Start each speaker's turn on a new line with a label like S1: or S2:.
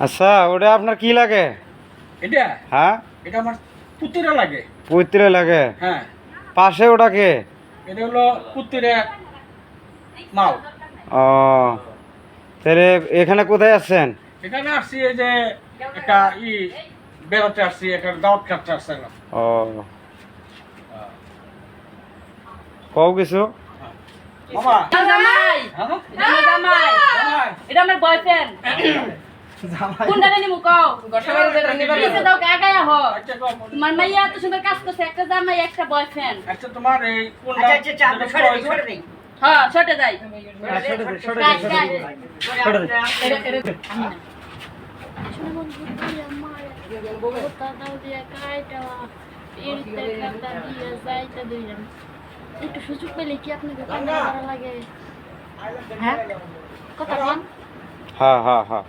S1: আচ্ছা ওটা আপনার কি লাগে?
S2: এটা?
S1: হ্যাঁ?
S2: এটা আমার পুত্রে লাগে।
S1: পৈত্রে লাগে?
S2: হ্যাঁ।
S1: পাশে ওটা কে
S2: এটা হলো পুত্রে মাল
S1: ও তাহলে এখানে কোথায় আছেন?
S2: এখানে আসছি এই যে একটা ই বেড়াতে আসছি একটা দাওয়াত খাটতে আসছিলাম।
S1: ও। কও কিছু?
S2: মামা
S3: জামাই
S2: হ্যাঁ?
S3: জামাই
S2: জামাই,
S3: এটা আমার বয়ফ্রেন্ড কোনটা নিমু কও নিচে দাও হ
S2: আচ্ছা, কও।
S3: তোমার মাইয়া তো সুন্দর কাজ করছে একটা জামাই একটা বয়ফ্রেন্ড
S2: আচ্ছা তোমার এই কোনটা
S4: আচ্ছা আচ্ছা আচ্ছা সরে সরে দিন
S3: হ্যাঁ ছোটে যাই। কাজ, কাজ।
S5: একটু সুযোগ পেলে কি আপনাকে লাগে? হ্যাঁ? কথা বল।
S1: হ্যাঁ হ্যাঁ হ্যাঁ।